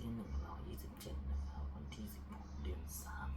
ที่หนึ่งร้อยยี่สิบเจ็ดนะครับ วันที่สิบหกเดือนสาม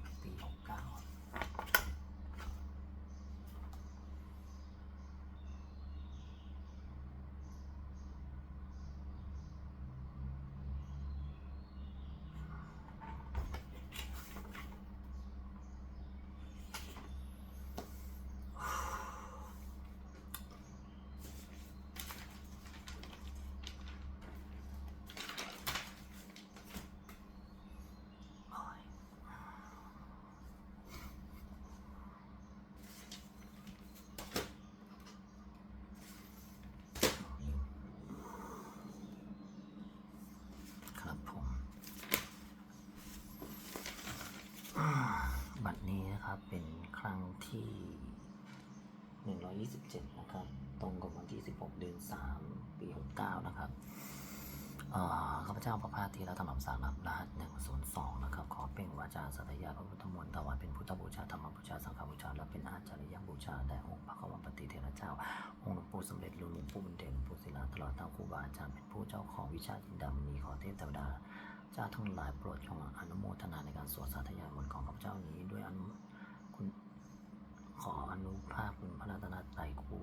127นะครับ ตรงกับวันที่ 16 เดือน 3 ปี 69 นะครับข้าพเจ้าประพาทีและธรรมสารนับรหัส102นะครับ ขอเป็นวาจาสัตยาพระพุทธมนต์ถวายเป็นพุทธบูชาธรรมบูชาสังฆบูชา และเป็นอาจารยบูชาแด่องค์พระกวันปฏิเทระเจ้า องค์หลวงปู่สมเด็จหลวงปู่บุญเด่นหลวงปู่ศิลาตลอดทั้งครูบาอาจารย์เป็นผู้เจ้าของวิชาจินดามณีขอเทพเทวดาเจ้าทั้งหลายโปรดจงอนุโมทนาในการสวดสาธยายมนของข้าพเจ้านี้ด้วยอนุคุณ ขออนุภาพคุณพระรัตนตรัยครู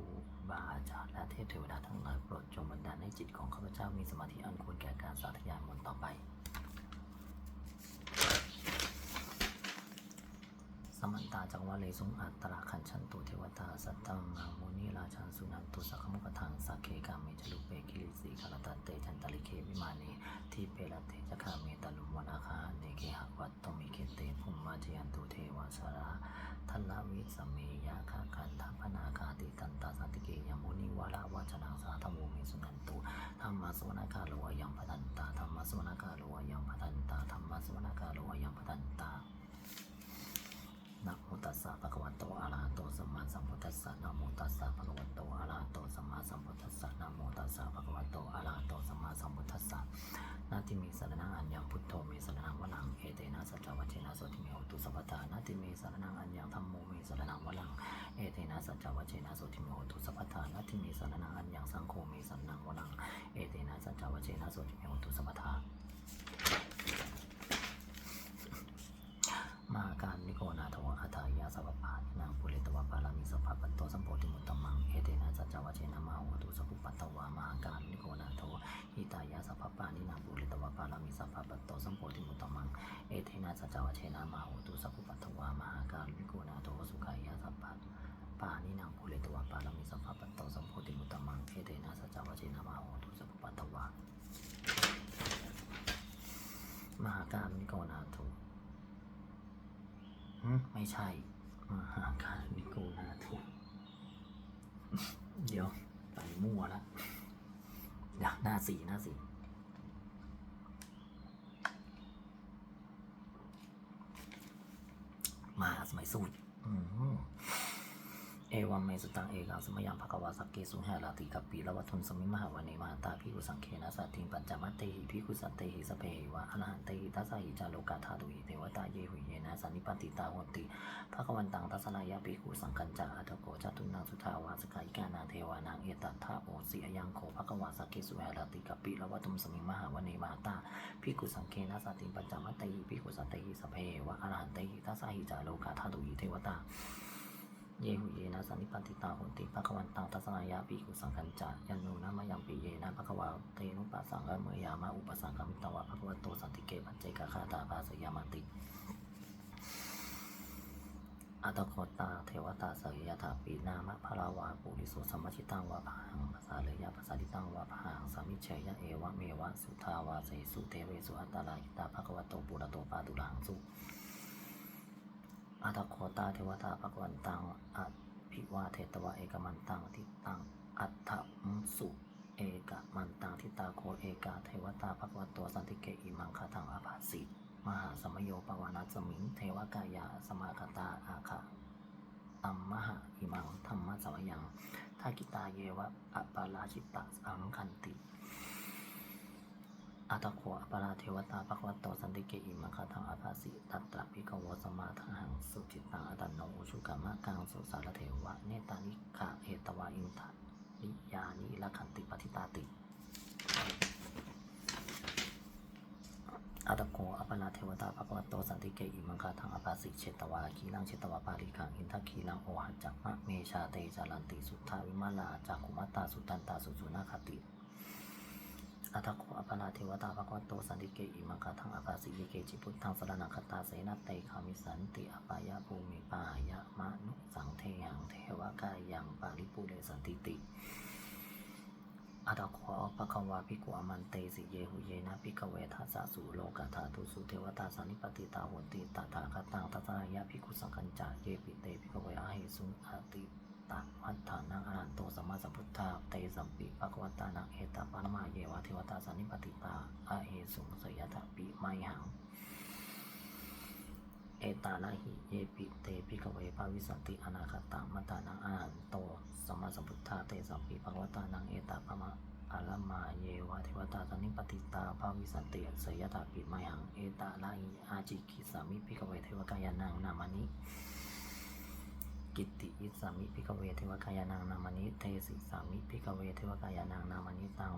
บาอาจารย์และเทพเทวดาทั้งหลายโปรดจงบันดาลให้จิตของข้าพเจ้ามีสมาธิอันควรแก่การสาธยายมนต์ต่อไป สมันตาจังวะเลสุงอัตตราคันชันตุเทวตาสัตตัมมามุนีราชันสุนันตุสักขมุกทังสักเคกาเมจลุเปกิลิสีคารตันเตจันตลิเควิมานีที่เปรเตจคาเมตลุมวนาคา เนเกวัตตมิเกเตภุมมาจยันตุเทวสาราธนาวิสเมยาคากันทัพนาคาติตันตาสันติเกยมุนีวาลาวาจนังสาธโมเมสุนันตุธรรมสวนาคาโลยังพัตันตาธรรมสวนาคาโลยังพัตันตาธรรมสวนาคาโลยังพันตา นะโมตัสสะภะคะวะโตอะระหะโตสัมมาสัมพุทธัสสะนะโมตัสสะภะคะวะโตอะระหะโตสัมมาสัมพุทธัสสะนะโมตัสสะภะคะวะโตอะระหะโตสัมมาสัมพุทธัสสะนาทิเมสรณังอัญญังพุทโธเมสรณังวะลังเอเตนะสัจจวัชเชนะสติเมโหตุสัพพทานาทิเมสรณังอัญญังธัมโมเมสรณังวะลังเอเตนะสัจจวัชเชนะสติเมโหตุสัพพทานาทิเมสรณังอัญญังสังโฆเมสรณังวะลังเอเตนะสัจจวัชเชนะสติเมโหตุสัพพทามาการนิโกนาท มโพธิมุตตมัง เอเตนะสัจจวัชเชนะมาโหตุสัพพุปัตตวะมหาการนิโกนาทวะสุขายาสัพพะปานินางปุริตวะปารมิสัพพะปัตโตสัมโพธิมุตตมัง เอเตนะสัจจวัชเชนะมาโหตุสัพพุปัตตวะมหาการนิโกนาโทไม่ใช่ มหาการนิโกนาทุเดี๋ยวไปมั่วล้วอยากหน้าสีหน้าสี mas, mas, ui, เอวัมเมสุตังเอกาสมยังภควาสักเกสุหะลาติกัปปีละวัตุนสมิมหาวันเนมหตาพิกุสังเคนะสัตถิงปัญจมัตเตหิพิกุสัตเตหิสเพหิวะอรหันเตหิทัสสะหิจาโลกาธาตุหิเทวตาเยหุเยนะสันนิปติตาโหติภควันตังทัสสนายาภิกุสังกัญจาอัตโกจตุนังสุทาวาสกายิกานาเทวานังเอตัทธาโอสิอยังโคภควาสักเกสุหะลาติกัปปีละวัตุนสมิมหาวันเนมหตาพิกุสังเคนะสัตถิงปัญจมัตเตหิพิกุสัตเตหิสเพหิวะอรหันเตหิทัสสะหิจาโลกาธาตุหิเทวตา เยหุเยนะสันนิปันติตาโหติภคะวันตังทัสสนายาปิกุสังคัญจายันโนนะมะยังปิเยนะภควาเตนุปัสสังกะเมยามาอุปสังกมิตวะภควโตสันติเกปัจเจกคาตาภาสยามาติอัตโคตาเทวตาสยยถาปีนามะพราวาปุริโสสัมมชิตังวะพังภาษาเลยะภาษาดิตังวะพังสามิเชยะเอวะเมวะสุทาวาเสสุเทเวสุอัตตาลายิตาภควโตปุระโตปาตุลังสุ อัตโคตาเทวตาภควันตังอภิวาเทตวะเอกมันตังทิตังอัตถมสุเอกมันตังทิตาโคเอกาเทวตาภควตัวสันติเกอิมังคาทังอาภาสิมหาสมโยปวานัสมิงเทวกายาสมาคตาอาคาตัมมหาอิมังธรรมะสมยังทากิตาเยวะอปปาราชิตะสังคันติ อัตโขอปราเทวตาภควโตสันติเกอิมังคาทังอาภาสิตัตตะพิกวสมาทังสุจิตตังอตันโนชุกามะกังสุสารเทวะเนตานิกะเอตวาอินทะนิยานิละขันติปฏิตาติอัตโกอปาราเทวตาภควโตสันติเกอิมังคาทังอปาสิเชตวาคีลังเชตวาปาริคังอินทคีลังโอหัจจักมะเมชาเตจารันติสุทธาวิมาลาจากุมัตตาสุตันตาสุสุนาคติ อัตโกอปาราเทวตาภควโตสันติเกอิมังคาทังอปาสิเยเกจิพุทธังสรณคตาเสนาเตคามิสันติอปายาภูมิปายะมะนุสังเทหังเทวกายังปาริปุเรสันติติอัตโขอปะควาภิกขุอมันเตสิเยหุเยนะภิกขเวทัสสะสุโลกาธาตุสุเทวตาสันนิปติตาโหติตถาคตังทัสสะยะภิกขุสังกัญจาเยปิเตภิกขเวอะเหสุงอาติ ตะมัฏฐานังอรันโตสัมมาสัมพุทธาเตสัมปิภควตานังเอตปามาเยวะเทวตาสันนิปติตาอะเหสุงสยถะปิไมหัง เอตานาหิเยปิเตภิกเวภาวิสันติอนาคตังมัตานังอรันโตสัมมาสัมพุทธาเตสัมปิภควตานังเอตปามาอาลมาเยวะเทวตาสันนิปติตาภาวิสันติสยตปิไมหัง เอตาลาหิอาจิกิสามิพิกเวเทวกายานังนามานิ กิตติอิสามิพิกเวเทวกายานังนามานิเทสิสามิพิกเวเทวกายานังนามานิตัง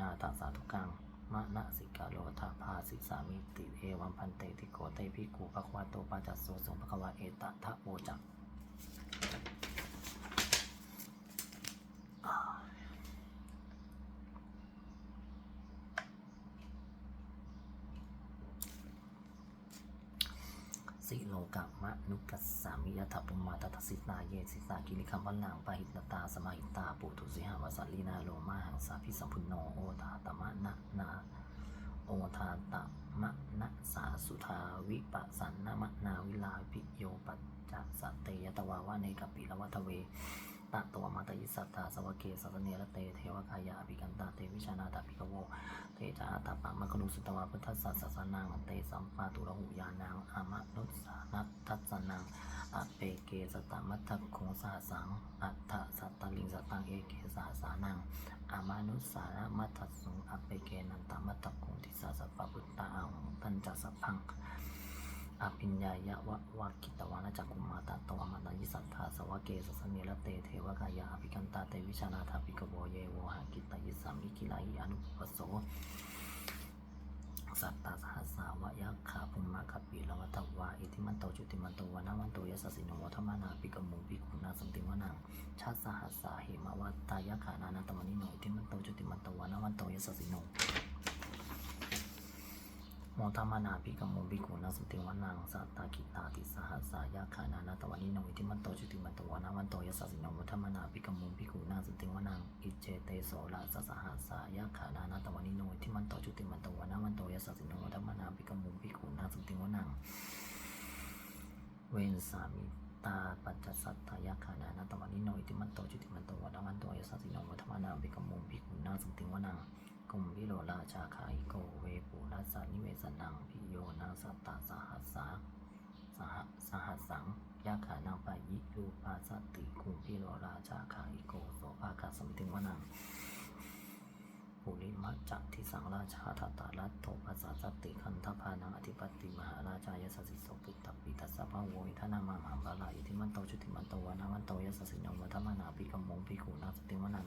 นาตาสาธุกังมะนะสิกาโลทาภาสิสามิติเอวัมพันเตติโกเตพิกูภควาโตปัจจสโสสงภควาเอตทะโอจัง สิโลกะมะนุกัสสามิยะถปุมาตถสิตาเยสิตากิริคัมพันลังปหิตตาสมาหิตาปุถุสิหาวสัลลีนาโลมาหังสาพิสัมพุนโนโอตาตมะนะนาโอทาตมะนะสาสุทาวิปัสสนนมะนาวิลาภิโยปัจจสัตเตยตวาวะในกัปปิละวัตเว ตะตัวมาตยิสัตตาสวะเกสัสเนรเตเทวกายาอภิกันตาเตวิชานาตาภิกโวเตจาตาปะมะกนุสุตวาพุทธสัสสะนังเตสัมปาตุระหุยานังอามะนุสานัตทัสนังอเปเกสตามัตถคงสาสังอัตถสัตตลิงสตังเอเกสาสานังอามานุสาระมัตถสุงอเปเกนันตมัตถคงทิสาสัพพพุทธาอังตันจัสพัง อภิญญายะวะวะกิตวานะจักกุมาตตวามาตยิสัทธาสวะเกสสเนระเตเทวกายาอภิกันตาเตวิชานาถาภิกโวเยโวหากิตยิสามิกิลาหิอนุปโสสัตตาสหัสสาวะยักขาพุมมาคัปปิละวัตวาอิทิมันโตจุติมันโตวานาวันโตยสสสิโนวัฒมานาปิกมุปิกุณาสัมติวนังชาติสหัสสาเหมวัตตายขานานาตมนิโนอิทิมันโตจุติมันโตวานาวันโตยสสสิโน โมทมานาปิกมุปิกุณาสติวนังสัตตากิตาติสหัสสายาขานานาตมนิโนอิทิมันโตจุติมันโตวานาวันโตยสสสิโนวัฒมานาปิกมุปิกุณาสติวนังอิเจเตโสละสสหัสสายาขานานาตมนิโนอิทิมันโตจุติมันโตวานาวันโตยสสสิโนวัฒมานาปิกมุปิกุณาสติวนังเวนสามิตาปัจจสัตตายาขานานาตวันนิโนอิติมันโตจุติมันโตวัฏวันโตยสัสสิโนวัฏมานาบิกมุมบิกุณาสังติวนัง กุมวิโรราชาคายโกเวปุรัสสานิเวสนังพิโยนาสัตตาสหัสสาสหสหัสสังยาขานังปายิรูปาสติกุมพิโรราชาคายโกโสภาคาสมิติวนังปุริมัจจัทิสังราชาทัตตาลัตโตภาษาสติคันธพานังอธิปติมหาราชายสสิโสปุตตปิตัสสะพะโวิทนามาหามบาลาอิทิมันโตจุติมันโตวานามันโตยสสิโนวัฒมานาปิกมงปิกูนาสติวนัง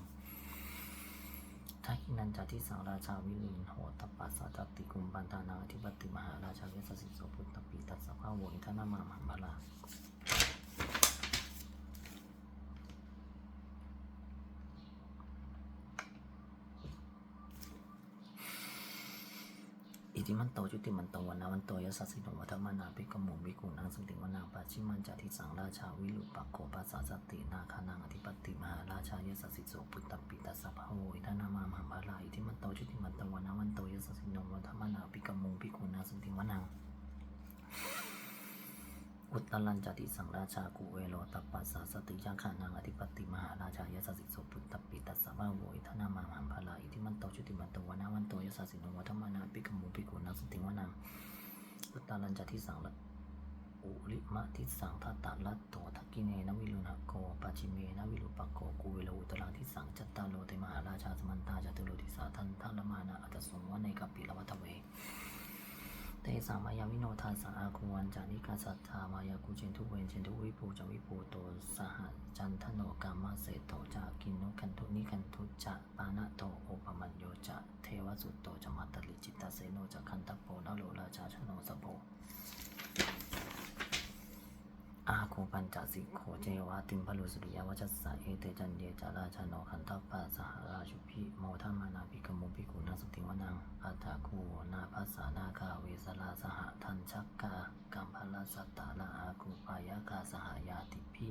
ทักินันจติสังราชาวิลินโหตปัสสะจติกุมปันตานาธิปติมหาราชายสสิโสพุทธปีตัสสะพะโวิทนามาหามบาลา อิ ติมันโตจุติมันโตวันนาวันโตยสัสสิโนวัฏมานาภิกมุวิกุนังสันติวนาปัจฉิมันจติสังราชาวิลุปักโกปัสสะสตินาคานังอธิปติมหาราชายสัสสิโสพุตตปิตัสสะภะโวยทานามามหาบาลาอิติมันโตจุติมันโตวันนาวันโตยสัสสิโนวัฏมานาภิกมุวิกุณังสันติวนา อุ ตลันจติสังราชากุเวโรตปัสสะสติยาขานังอธิปติมหาราชายสัสิโสปุตตปิตัสสะภะโวอิทนามามหาบาลาอิติมันโตจุติมันโตวันาวันโตยสัสิโนวัฏมานาภิกมุวิกุณัสติวนาอุตตารัญจทิสังละอุลิมะทิสังทัตตะลัตโตทักกิเนนวิลุณโกปัจิเมนวิลุปโกกูเวโลอุตรังทิสังจัตตาโลเตมหาราชาสมันตาจตุโลทิสาทันทัลมานาอัตสงวะในกัปปิลวัตเว เตสามายาวิโนทาสาอาคุวันจานิกาสัทธามายากุเชนทุเวนเชนทุวิภูจวิภูโตสหจันทโนกามาเสโตจากินโนกันทุนิกันทุจะปานะโตโอปมัญโยจะเทวสุตโตจะมัตตลิจิตตเสโนจะคันตโปนโลราชาชโนสโพ อาโคปัญจสิโขเจวาติมพลุสุริยวัชสะเอเตจันเยจาราชาโนคันทัปปะสหราชุพิโมทัมมานาภิกมุภิกุณาสุติวนังอัตาคูนาภัสสานาคาเวสลาสหทันชักกากัมพลสัตตาลาอาคูปายากาสหายาติพิ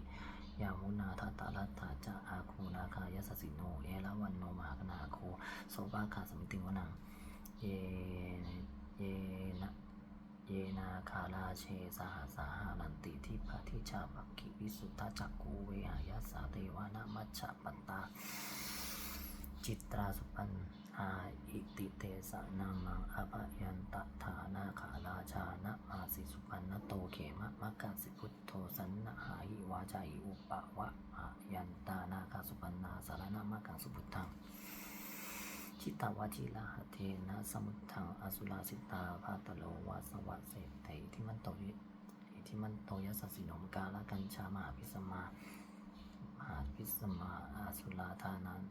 ยามุนาทัตตาลัตถาจะอาคูนาคายสสิโนเอละวันโนมหากนาโคโสภาคาสมิติวนังเยเยนะ เยนาคาราเชสหสาหานันติทิพาทิชาปักขิวิสุทธจักกูเวหายาสาเทวานามัชฌปันตา จิตราสุปันอาอิติเตสะนามังอภยันตฐานาคาราชานะมาสิสุปันนโตเขมะมะกัสิพุทโธสันนะหาหิวาจาหิอุปะวะอายันตานาคาสุปันนาสารนามะกังสุพุทธัง ชิตาวาจิลาหะเทนะสมุทังอสุราสิตาภาตโลวาสวะเสเตที่มันโตยิที่มันโตยัสสินมกาลกัญชามหาพิสมามหาพิสมาอาสุราธานัน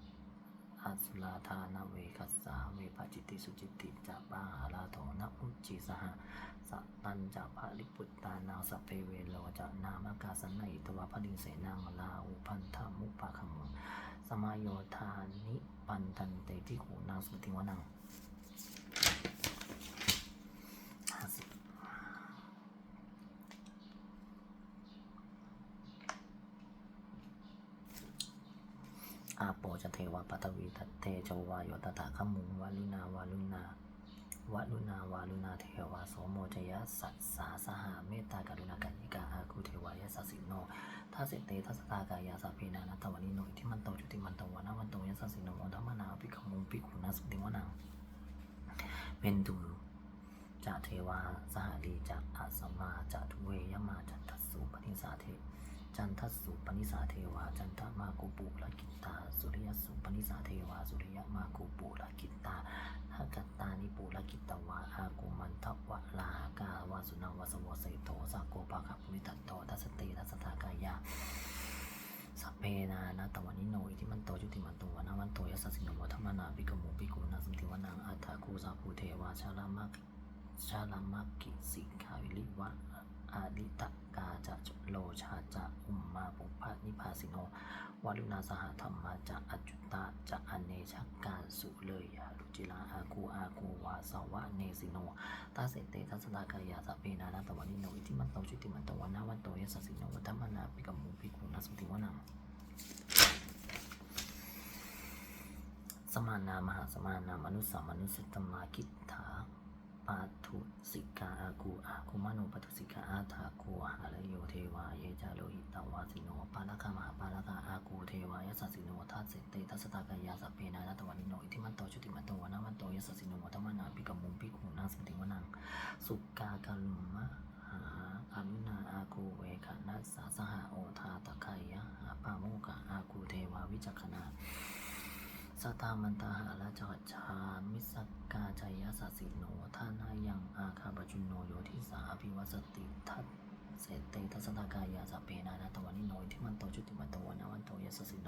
อาสุราธานาเวคัสสาเวปจิตติสุจิตติจะปาหาลาโถนะอุจิสหสัตตันจะภะลิปุตตานาสพเพเวโลจะนามกาสันนิตวะพดิงเสนังลาอุพันธามุปปะขมสมายโยธานิ ปันทันเตติโหนางสุติวนังห้าสิบอาโปจะเทวาปัตวีตัตเตจวาโยตถาขมุงวาลุนาวาลุนา วาลุนาวาลุนาเทวาโสโมจยะสัสสาสหาเมตตากรุณากัญญิกาอาคูเทวายะสัสิโนทัสเสเตทัสตากายาสัพเพนานัตวันิโนอิทิมันโตจุติมันโตวานาวันโตยัสสสิโนโมทัมมานาภิกขมุงภิกขุนาสุติวนังเป็นตูจะเทวาสหดีจะอาสมาจะทุเวยมาจันทัสสุปนิสาเท จันทสุปนิสาเทวา จันทมากุปุละกิตตา สุริยสุปนิสาเทวา สุริยมากุปุละกิตตานากัตตานิปุละกิตตวาอากุมันทวะลาหากาวาสุนังวาสวเสโตสากโกปะคัปุริตัตโตทัสเตทัสตากายาสัพเพนานาตวันิโนอิทิมันโตจุติมันโตวนาวันโตยัสสิโนวัฒมนาปิกมุปิกุนาสัมติวนังอัฏฐาคูสาภูเทวาชาลามักชาลามักกิสิกาวิลิวะ อาดิตกาจะโลชาจะอุมมาปุพะนิพาสิโนวาลุนาสหธรรมาจะอจจุตะจะอเนชักกาสุเลยาลุจิลาอากูอากูวาสวะเนสิโนตาเสเตทัสตากายาสเพนานาตวันนิโนอิทิมันโตจุติมันตวนาวันโตยัสสิโนวัฒมนาปิกมุปิกุนาสติวนังสมานามหาสมานามนุสสามนุสิตมาคิทธา ปาทุสิกาอากูอาคุมาโนุปทุสิกาอาถาคูหาลโยเทวาเยจาโลหิตวาสิโนปาลกามหาปาลกาอากูเทวายสสสิโนทัสเสเตทัสตากายาสัพเพนานาตวันิโนอิทิมันโตจุติมันโตวนาวันโตยสสสิโนวัฒมนาปิกมุงปิกุนาสมติวนังสุกากาลุมมะหาอานุนาอากูเวขานัสสาสหโอทาตะไคยะหาปาโมกะอากูเทวาวิจักขณา สตามันตาหาละจอดชามิสกกาจายาสสิโนท่านายังอาคาบจุนโนโยทิสาภิวัสติทัตเสเตทัสตากายาสเพนานาตวันิโนที่มันโตจุติมันโตวนาวันโตยสสิโน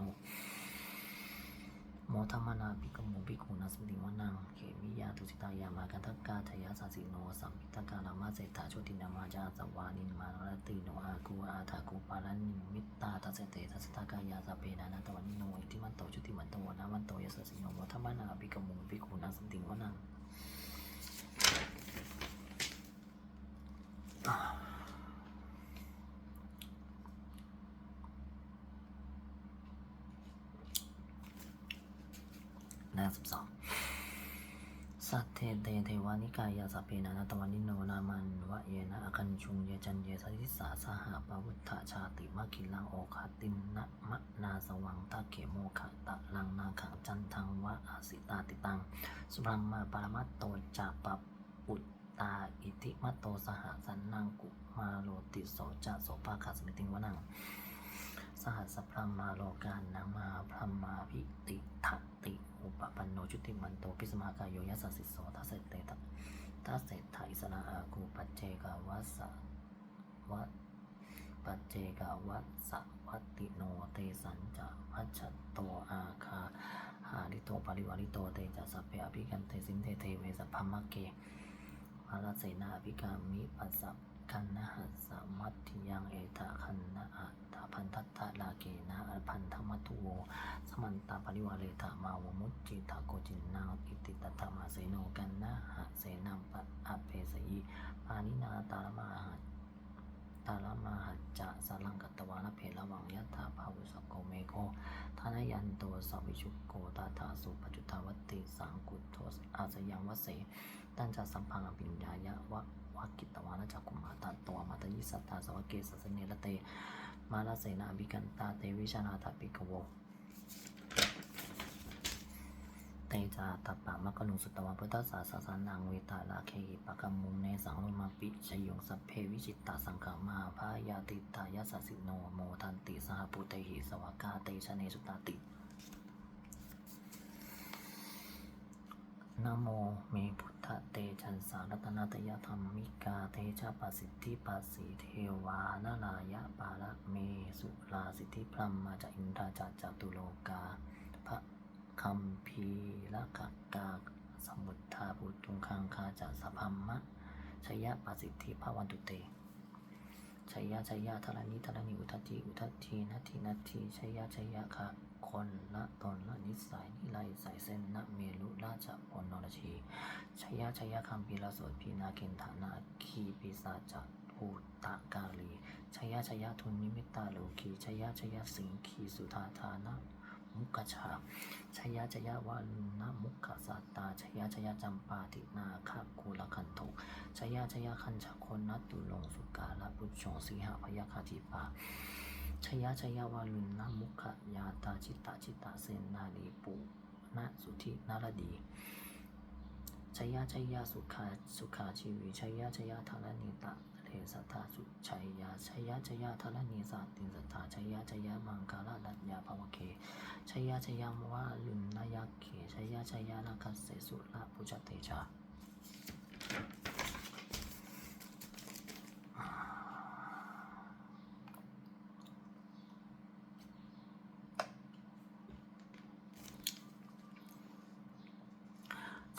โมทัมมนาปิกมุปิกขุนาสมิติวนังเขมิยาตุสิตายามากันทักกาทยาสสิโนสัมพิตกาลามาเศรษฐาโชตินามาจาสวานินมานรติโนอากูอาถากูปาลนิมิตตาทัสเตทัสตากายาสเพนานา มันโตชุติมันโตวนามันโตยัสสิโนวัฒมานาปิกมุปิกุนาสมิติวนังหน้าสิบสอง เทเตเทวานิกายาสัพเพนานาตวันนิโนนามันวะเยนะอคันชุงเยจันเยสัทิสาสหปวุฒชาติมะคิลังโอคาติมนะมะนาสวังตะเขโมขะตะลังนาขังจันทังวะอาสิตาติตัง สุพรมมาปรมัตโตจะปปุตตาอิทิมัตโตสหสันนังกุมาโลติโสจะโสภาคาสมิติงวนัง หัสพรมาโลกานังมาพรมาพิติทัติอุปปันโนจุติมันโตพิสมากายโยยัสสสิโสทัสเสเตตทัสเศรษฐาอิสระอาคูปัจเจกวัสสะวะปัจเจกวัสสะวัติโนเตสัญจะวัชโตอาคาหาริโตปริวาริโตเตจะสัพเพอภิกันเตสินเทเทเวสพพมะเกมาลเสนาภิกามิปัสสะ คันนะหัสสมัตถิยังเอตาคันนะอัตตาพันทัตตะลาเกนะอพันธมัตุโวสมันตาปริวาเลตามาวมุจจิตาโกจินนาอิติตตมาเสโนกันนะหะเสนัมปะอเปสยิปานินาตาลมาหัจตาลมาหัจจะสลังกัตวานเพลวังยัตถาภาวุสกโกเมโกทานยันโตสวิชุโกตาทาสุปจุตาวัตติสังกุตโทอาสยังวเสตันจะสัมพังอภิญญายะวะ วะกิตตวานะจักกุมาตาตัวมาตยิสัตตาสวะเกสสเนละเต มาลเสนาอภิกันตาเตวิชนาตปิกโวเตจาตปะมะกนุสุตวะพุทธสสาสสานังเวตาลาเคหิปะกมุงเนสังโลมาปิชยงสัพเพวิจิตตาสังขามาพายาติตายาสสิโนโมทันติสหปุเตหิสวากาเตชะเนสุตติ นโมเมพุทธเตจันสารัตนาตยธรรมิกาเตชะปัสสิทธิปัสสิเทวานาลายะปาละเมสุลาสิทธิพรัมมาจะอินทราจัจตุโลกา พระคัมภีละกกาสมุทธาปุตุงคังคาจะสพัมมะชยะปสิทธิภาวันตุเตชยะชยะทรณิทรณิอุทัติอุทัตทีนัตถินัตทีชยะชยะคะ คนละตนละนิสัยนิไลสายเส้นนะเมลุราชพลนรชีชยะชยะคัมภีละสดพีนาเกณฐานาคีปิสาจัภูตากาลีชยะชยะทุนนิมิตาโลกีชยะชยะสิงคีสุธาธานะมุกชาชยะชยะวาลุณมุขสัตตาชยะชยะจำปาตินาคาคูลคันโทชยะชยะคัญชะคนนัตตุลงสุกาลปุชงสีหะพยาคาติปา ชยะชยะวาลุณมุขยาตาจิตตาจิตตาเสนนาลีปุนะสุธินารดีชยะชยะสุขาสุขาชีวิชยะชยะธารณิตาเทสัทธาสุชัยยะชยะชยะธารณีสัตติสัทธาชยะชยะมังคาลดัญญาภวเคชยะชยามวาลุนนายักเขชยะชยานาคัสเสสุละปุจเตชา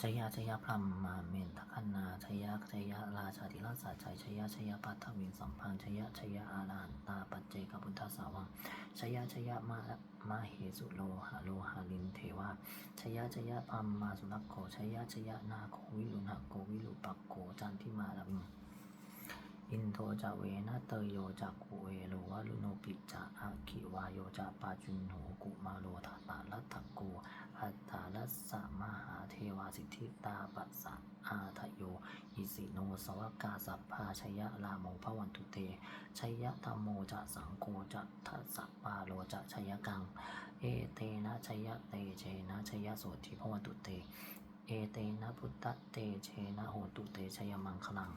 ช ยะชยะพรมมาเมนทคันนาชยะชยะราชาธิราชสัจชัยชยะชยะปัทวินสัมพันธ์ชยะชยะอาลาหันตาปัจเจกพุทธสาวังชยะชยะมามาเหสุโลหะโลหะลินเทวาชยะชยะพัมมาสุนักโขชยะชยะนาโควิลุณหะโกวิลุปักโขจันทิมาลังอินโทจะเวนะเตยโยจะกุเวโลวะลุโนปิจะอาคิวายโยจะปาจุนโหกุมาโลทาตาลัตถโก อัตตาลัสสะมหาเทวาสิทธิตาปัสสะอาทะโยอิสิโนสวากาสัพพาชยะลาโมภวันตุเตชยะธรรมโมจะสังโฆจะทัสสะปาโลจะชยกัง เอเตนะชยะเตเชนะชยโสธิภวันตุเต เอเตนะพุทธเตเชนะโหตุเตชยมังคลัง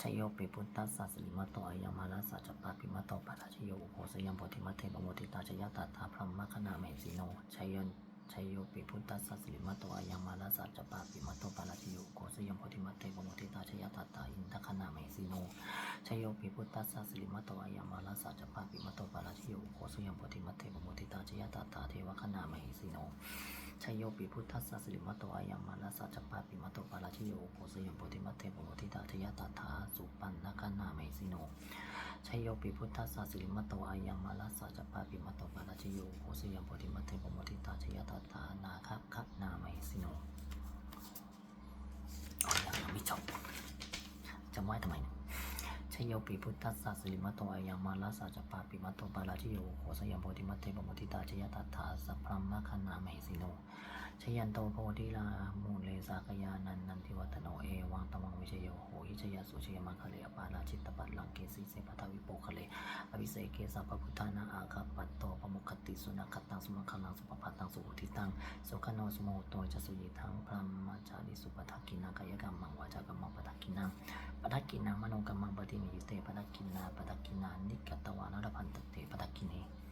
ชโยปิพุทธัสสะสิริมัตโตอายามาลัสสะจัปาปิมัตโตปัจจโยอุโภสยัมโพธิมัตเทปโมติตาชยตาตาพรหมคณาเมสิโนชยนชโยปิพุทธัสสะสิริมัตโตอายามาลัสสะจัปาปิมัตโตปัจจโยอุโภสยัมโพธิมัตเทปโมติตาชยตาตาอินทคณาเมสิโนชโยปิพุทธัสสะสิริมัตโตอายามาลัสสะจัปาปิมัตโตปัจจโยอุโภสยัมโพธิมัตเทปโมติตาชยตาตาเทวคณาเมสิโน ชยโยปิพุทธัสสะสิริมัตโตอายังมานัสสะจัปปาปิมัตโตปาราชิโยโกสยมโพธิมัตเทปโมทิตาชยตถาสุปันนคนาเมสิโนชยโยปิพุทธัสสะสิริมัตโตอายังมานัสสะจัปปาปิมัตโตปาราชิโยโกสยมโพธิมัตเทปโมทิตาชยตถานาคคนาเมสิโนอ๋อยังไม่จบจำไว้ทำไมเนี่ย ชโยปิพุทธัสสะสิริมัตโตอายังมาลาสาจปาปิมัตโตปาราชิโยโหสยามโพธิมัตเทปโมทิตาชยตัตถาสัพพรมคณามหิสิโน ชยันโตโพธิลามูเลสากยานันนันทิวัตโนเอวังตมังวิชโยโหหิชยาสุชยมังคเลอปาราชิตตปัตลังเกสีเสปทวิโปคเลอภิเศกเกสัพพุทธานาอาคาปัตโตปมุคติสุนัขตังสุมังคลังสุปปัตตังสุอุทิตังสุขโนสโมโตจะสุยิทังพรหมจาริสุปทักกินังกายกรรมังวาจากรรมังปทักกินังปทักกินังมโนกรรมังปฏินิยุเตปทักกินาปทักกินานิกตวานรพันตเตปทักกินป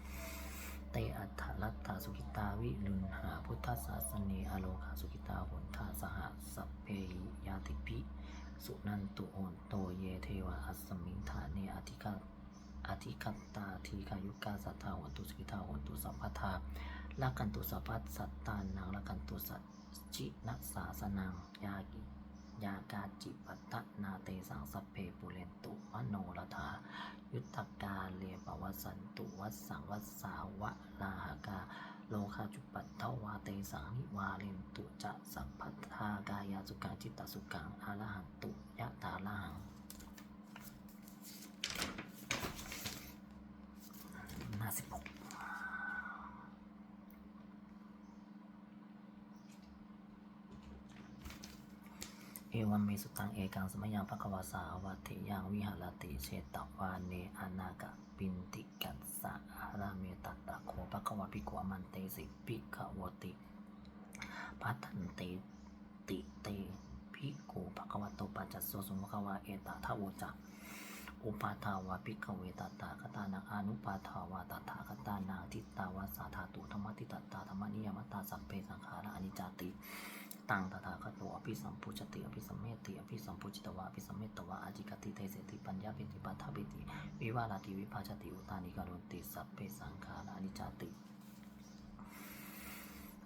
เตอัฏฐรัตตาสุขิตาวิลุนหาพุทธศาสเนอโลคาสุขิตาหนทาสหสัพเพหิยาติปิสุนันตุโอนโตเยเทวะอัสมิงฐานเนอธิกาอธิคัตตาทีคายุกาสัทธาหนตุสุขิตาหนตุสัพพทาลักกันตุสัพพัสสัตตานังลักกันตุสัจจินัสสาสนังยากิยากาจิปัตตนาเตสังสพเพปุเรนตุมโนรธา ยุตตกาเลปวสันตุวัสสังวัสาวะลาหกาโลคาจุปัตถวาเตสังนิวาเรนตุจะสัพพัทธากายาสุกังจิตตสุกังอารหันตุยะตาลังห้าสิบหก เอ วัมเมสุตังเอกังสมยังพระควาสาวาติยังวิหารติเชตวาเนอนากะปินติกัสสะอาราเมตัตตะโคภควาภิกวมันเตสิปิขวติพัทันเตติเตภิกขุภควโตปัจจสโสสุภควาเอตทาวจัก อุปาทาวาปิกเวตตาคตานังอนุปาทาวาตถาคตานาทิตตาวาสาธาตุธรรมติตตาธรรมนิยมตาสัพเพสังขาราอนิจจติตังตถาคตโตอภิสัมพุชติอภิสัมเมติอภิสัมพุจิตวะอภิสัมเมตวะอาจิกติเทเสติปัญญาปิติปัฏฐาปิติวิวาลาติวิภาชติอุตานิการุติสัพเพสังขารานิจจติ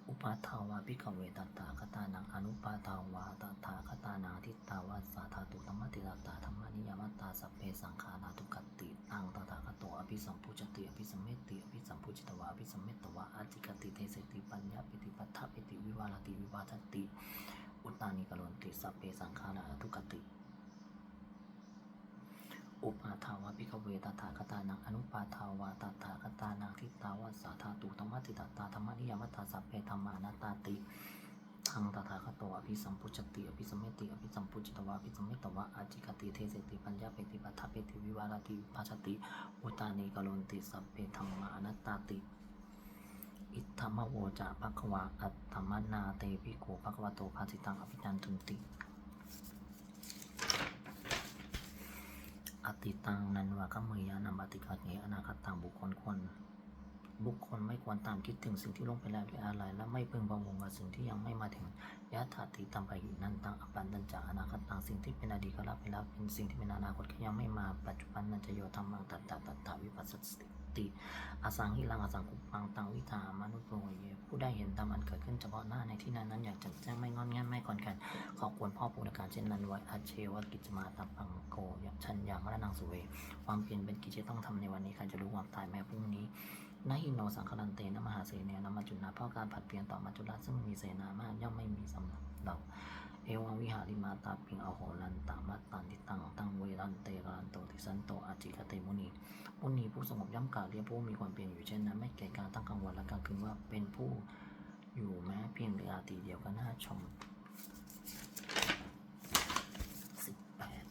อุปาทาวาปิกเวตัตาคตานังอนุปาทาวาตถาคตานังทิตตาวาสาธาตุธรรมติตตาธรรมนิยมตาสัพเพสังขาราทุกขติตังตถาคตอภิสัมพุชติอภิสัมเมติอภิสัมพุจิตวะอภิสัมเมตวะอาจิกติเทเสติปัญญาปิติปัฏฐปิติวิวาลติวิภาชติ อุตตานิกรนติสัพเพสังขาราทุกขติ อุปาทาวะพิกเวตถาคตานังอนุปาทาวาตถาคตานังทิตาวาสาธาตุธรรมติตตาธรรมนิยมัตตาสัพเพธรรมานัตตาติทังตถาคตโตอภิสัมพุชติอภิสัมเมติอภิสัมพุจิตวะอภิสัมเมตวะอาจิกติเทเสติปัญญาเปติปัฏฐาเปติวิวาลาติวิภาชติอุตานิกรนติสัพเพธรรมานัตตาติอิทธรรมโวจะภควาอัตถมนาเตปิโกภควโตภาสิตังอภิจันทุนติ อ ติตังนันวะกัมเมยานัมปติกาเนอนาคตังบุคคลควรบุคคลไม่ควรตามคิดถึงสิ่งที่ล่วงไปแล้วหรืออะไรและไม่พึงพะวงกับสิ่งที่ยังไม่มาถึงยะถาติตัมปนันตังอปันตัญจาอนาคตตังสิ่งที่เป็นอดีตก็รับไปแล้วเป็นสิ่งที่เป็นอนาคตก็ยังไม่มาปัจจุบันนันจะโยธรรมังตัตตาตัตตาวิปัสสติ ติ อสังหิลังอสังคุปังตังวิธามนุโปเยผู้ได้เห็นตามอันเกิดขึ้นเฉพาะหน้าในที่นั้นนั้นอยากจะแจ้งไม่งอนแง่นไม่ก่อนกัน ขอควรพ่อปูนการเช่นนั้นไว้อาเชวกิจมาตัปังโกยัชันยามรนังสุเวความเปลี่ยนเป็นกิจต้องทำในวันนี้ใครจะรู้ความตายแม้พรุ่งนี้นาหินโนสังคลันเตนะมหาเสเนนะมัจจุนาเพราะการผัดเปลี่ยนต่อมัจจุราซึ่งมีเสนามากย่อมไม่มีสำหรับเรา เอวังวิหาริมาตาปิงอโหรันตามัตตันติตังตังเวรันเตรันโตติสันโตอาจิกเตมุนีมุนีผู้สงบย่อมกล่าวเรียกผู้มีความเปลี่ยนอยู่เช่นนั้น ไม่แก่การตั้งกังวลและกลางคืนว่าเป็นผู้อยู่แม้เพียงเวลาตีเดียวก็น่าชมสิบแปด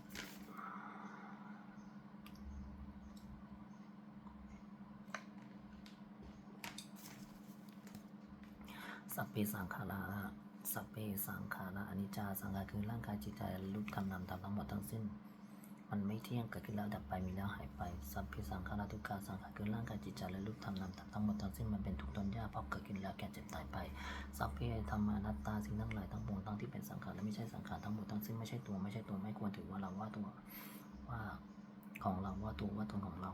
สัพเพสังขารา สัพเพสังขาราอนิจจาสังขารคือร่างกายจิตใจรูปธรรมนามธรรมทั้งหมดทั้งสิ้น มันไม่เที่ยงเกิดขึ้นแล้วดับไปมีแล้วหายไปสัพเพสังขาราทุกขาสังขารคือร่างกายจิตใจและรูปธรรมนามธรรมทั้งหมดทั้งสิ้นมันเป็นทุกข์ทนยากเพราะเกิดขึ้นแล้วแก่เจ็บตายไปสัพเพธรรมานัตตาสิ่งทั้งหลายทั้งปวงทั้งที่เป็นสังขารและไม่ใช่สังขารทั้งหมดทั้งสิ้นไม่ใช่ตัวไม่ใช่ตัวไม่ควรถือว่าเราว่าตัวว่าของเราว่าตัวว่าตนของเรา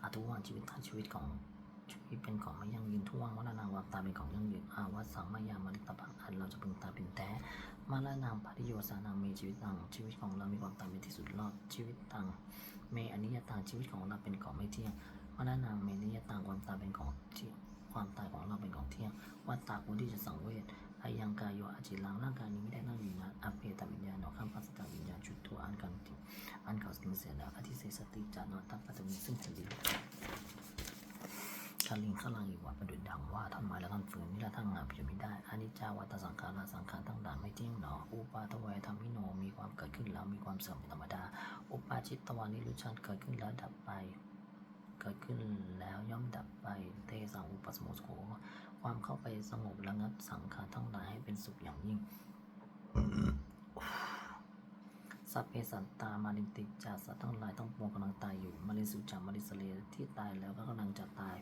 อาทุกวันชีวิตทั้งชีวิตของ ชีวิตเป็นของไม่ยั่งยืนทุกวังวัฒนางวามตาเป็นของยั่งยืนอาวัตสังมายามริตบังอันเราจะพึงตาเป็นแท้มาละนามปริโยสานังมีชีวิตตังชีวิตของเรามีความตายเป็นที่สุดรอดชีวิตตังเมอนิยตังชีวิตของเราเป็นของไม่เที่ยงมาละนามเมนิยตังความตายเป็นของเที่ยงความตายของเราเป็นของเที่ยงวัตตาคนที่จะสังเวชอายังกายโยอาจิลังร่างกายนี้ไม่ได้นั่งอยู่นานอเพตวิญญาณนอข้ามปัสสตวิญญาณชุดตัวอันกันติอันเขาสิ่งเสียแล้วอธิเสสติจานอนตั้งปัตตวิซึ่งแผ่นดิ นชาลิงข้าลังอีกว่าประดุจดังว่าท่านไม้และท่านฝืนนี่ละทั้งงานพิจไม่ได้อานิจจาวัตสังขารสังขารทั้งด่านไม่เที่ยงหนอ อุปาทวัยธรรมิโนมีความเกิดขึ้นแล้วมีความเสื่อมเป็นธรรมดา อุปาชิตตวานิรุชันเกิดขึ้นแล้วดับไป เกิดขึ้นแล้วย่อมดับไปเตสังอุปสมุสโขความเข้าไปสงบระงับสังขารทั้งหลายให้เป็นสุขอย่างยิ่ง สัพเพสัตตามารินติจากสัตว์ทั้งหลายต้องปวงกำลังตายอยู่ มาริสุจามาริสเลที่ตายแล้วก็กำลังจะตาย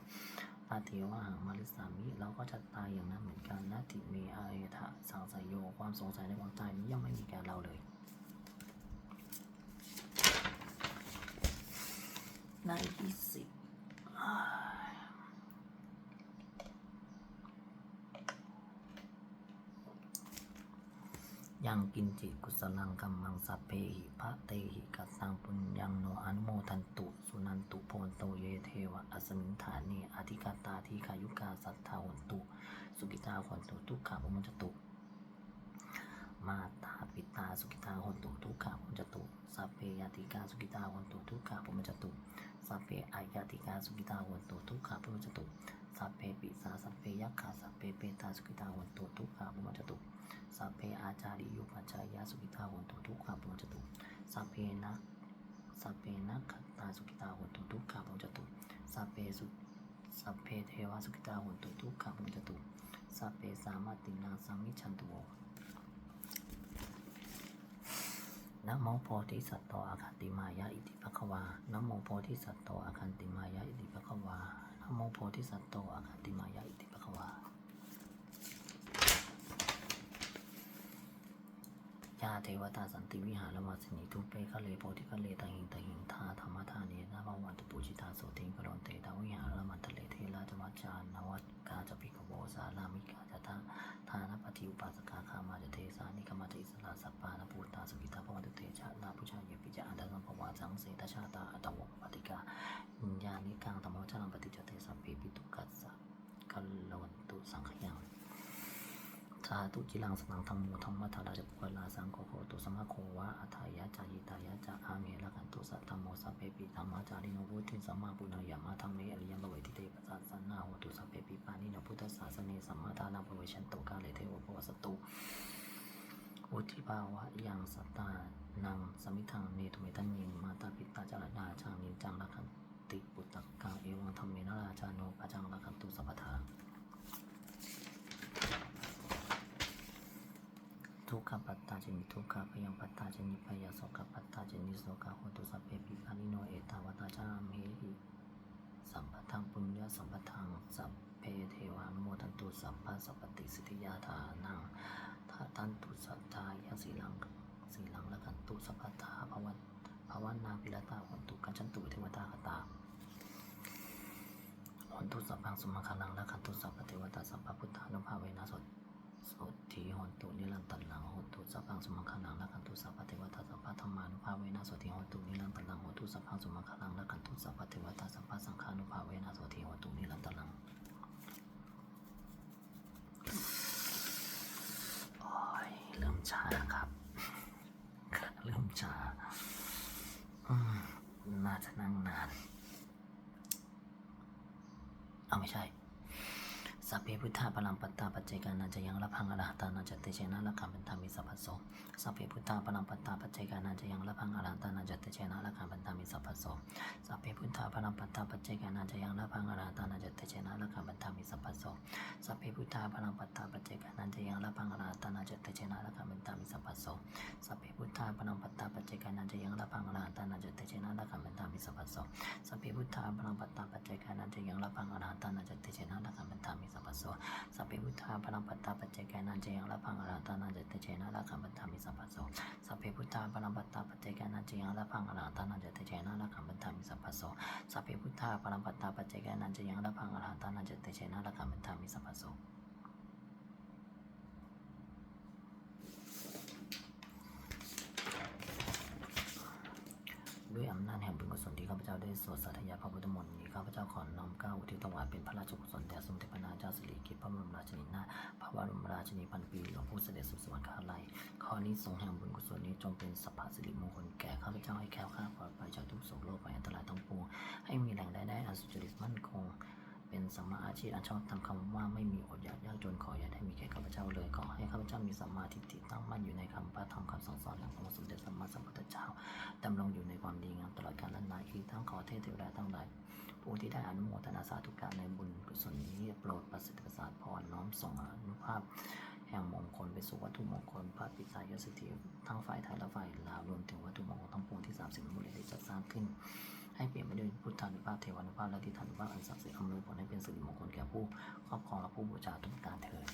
อาเทวะหังมาริสามิเราก็จะตายอย่างนั้นเหมือนกันนะทิเมอาเอทะสังสายโย ความสงสัยในความตายนี้ย่อมไม่มีแก่เราเลยในที่สิบ ยังกินจิกุสลังกัมมังสัพเพหิพระเตหิกัสสังปุญญังโนอนุโมทันตุ สุนันตุโพนโตเยเทวะอสมิงฐานีอธิกาตาทีขายุกาสัทธาหนตุ สุกิตาหนตุทุกขาปุมจตุ มาตาปิตาสุกิตาหนตุทุกขาปุมจตุสัพเพยติกาสุกิตาหนตุทุกขาปุมจตุสัพเพอายติกาสุกิตาหนตุทุกขาปุมจตุ สัพเพปิสาสัพเพยักขาสัพเพเปตาสุกิตาหนตุทุกขาปุมจตุสัพเพอาจาริยุปัจจายาสุขิตาโหนตุทุกขาปุญจตุสัพเพนะสัพเพนะขตาสุขิตาโหนตุทุกขาปุญจตุสัพเพสุสัพเพเทวาสุขิตาโหนตุทุกขาปุญจตุสัพเพสามาตินาสัมมิชันตุโวนะโมโพธิสัตว์โตอาคันติมายะอิติภควานะโมโพธิสัตว์โตอาคันติมายะอิติภควา โมโพธิสัตโตอาคติมายาอิติปะควา ยาเทวตาสันติวิหารวัสนิทุเปคะเลโพธิคะเลตาหิงตาหิงทาธรรมทาเนนะภวันตุปูจิตาโสติงกรอนเตตาวิหารมันทะเลเทราจมัจจานวัตกาจพิกโวสารามิกาจทาทานปฏิอุปาสกาคามาจเทสานิคมาจอิสลาสัปปานภูตาสุกิตาภวันตุเตชะลาพุชาเยปิจาอันดังภวาสังเสตชาตาอัตวปฏิกาญญานิกังธรรมวจนังปฏิจเตสัพเพปิตุกัสสะกัลลวันตุสังขยัง สาธุจิลังสนังธรรมโมธรรมะทาราจปุลาสังโฆโคตุสมะโควะอัฏายะจายตายะจะอาเมละกันตุสัตธรรมโมสัพเพปิธรรมะจาริโนพุทธิสัมมาปุณยามะธรรมเมอริยมะเวทิเตปะสสะสนาโหตุสัพเพปิปานิโนพุทธศาสเนสัมมาทานาภเวชันโตกาเลเทวะภวสตุอุทิภาวะยังสตตานังสมิทังเนตุเมตันยิงมาตาปิตาจารดาจางนินจังละคันติปุตตะกังเอวังธรรมเมนราชาโนปะจังละคันตุสัพพทา ทุกขปัตตาจนิทุกขพยังปัตตาจนิพยาโสกปัตตาจนิโสกโหตุสัพเพปิปานิโนเอตาวตาจาเมหิสัมปทังปุญญาสัมปทังสัพเพเทวานุโมทันตุสัพพะสัพปติสิทธิยาทานังทาตันตุสัทธายาสีลังสีลังละกันตุสัพพทาภวันภวันนาปิลตาหนตุกัญชันตุเทวตาคตาหนตุสัพพังสุมาคาลังละคันตุสัพพเทวตาสัพพพุทธานุภาเวนะสด สดทีหนตุนิรันตันลังหนตุสัพพังสุมาคาลังละคันตุสัพพะเทวตาสัพพะธรรมานุภาเวนะสดทีหนตุนิรันตันลังหนตุสัพพังสุมาคาลังละคันตุสัพพะเทวตาสัพพะสังฆานุภาเวนะสดทีหนตุนิรันตันลังโอ้ยเริ่มชาแล้วครับเริ่มช้าอืมน่าจะนั่งนาน เอาไม่ใช่ สัพเพพุทธาปรัมปัตตาปัจเจกานันจะยังละพังอรหัตานันจะเตเชนะละคัมเป็นธรรมิสัพพโสสัพเพพุทธาปรัมปัตตาปัจเจกานันจะยังละพังอรหัตานันจะเตเชนะละคัมเป็นธรรมิสัพพโสสัพเพพุทธาปรัมปัตตาปัจเจกานันจะยังละพังอรหัตานันจะเตเชนะละคัมเป็นธรรมิสัพพโสสัพเพพุทธาปรัมปัตตาปัจเจกานันจะยังละพังอรหัตานันจะเตเชนะละคัมเป็นธรรมิสัพพโสสัพเพพุทธาปรัมปัตตาปัจเจกานันจะยังละพังอรหัตานันจะเตเชนะละคัมเป็นธรรมิสัพพโสสัพเพพุทธาพลังปัตตาปัจเจกานันจะยังละพังอรหัตานันจะเตเชนะละคัมเป็นธรรมิสัพพโสสัพเพพุทธาพลังปัตตาปัจเจกานันจะยังละพังอรหัตานันจะเตเจนะละขัมเป็นธรรมิสัพพโสสัพเพพุทธาพลังปัตตาปัจเจกานันจะยังละพังอรหัตานันจะเตเจนะละขัมเป็นธรรมิสัพพโสสัพเพพุทธาพลังปัตตาปัจเจกานันจะยังละพังอรหัตานันจะเตเจนะละขัมเป็นธรรมิสัพพโส ด้วยอำนาจแห่งบุญกุศลที่ข้าพเจ้าได้สวดสาธยายพระพุทธมนต์นี้ข้าพเจ้าขอน้อมเกล้าอุทิศถวายเป็นพระราชกุศลแด่สมเด็จพระนางเจ้าสิริกิติ์พระบรมราชินีนาถพระบรมราชินีพันปีหลวงผู้เสด็จสุสวรรคาลัยขอนี้ทรงแห่งบุญกุศลนี้จงเป็นสัพพสิริมงคลแก่ข้าพเจ้าให้แคล้วคลาดปลอดภัยจากทุกโศกโรคภัยอันตรายทั้งปวงให้มีแหล่งได้ได้อันสุจริตมั่นคง เป็นสัมมาอาชีพอันชอบทำคำว่าไม่มีอดอยากยากจนขออย่าได้มีแก่ข้าพเจ้าเลยขอให้ข้าพเจ้ามีสัมมาทิฏฐิตั้งมั่นอยู่ในคำพระธรรมคำสั่งสอนขององค์สมเด็จสัมมาสัมพุทธเจ้าดำรงอยู่ในความดีงามตลอดกาลนานอีกทั้งขอเทพเทวดาทั้งหลายผู้ที่ได้อนุโมทนาสาธุการในบุญกุศลนี้โปรดประสิทธิ์ประสาทพรน้อมส่งอนุภาพแห่งมงคลไปสู่วัตถุมงคลพระปิจายสถิทั้งฝ่ายไทยและฝ่ายลาวรวมถึงวัตถุมงคลทั้งปวงที่สามสิบมุลได้จัดสร้างขึ้น ให้เปลี่ยนไปด้วยพุทธานุภาพเทวานุภาพและทิฏฐานุภาพอันศักดิ์สิทธิ์อำนวยผลให้เป็นสิริมงคลแก่ผู้ครอบครองและผู้บูชาทุกการเถิด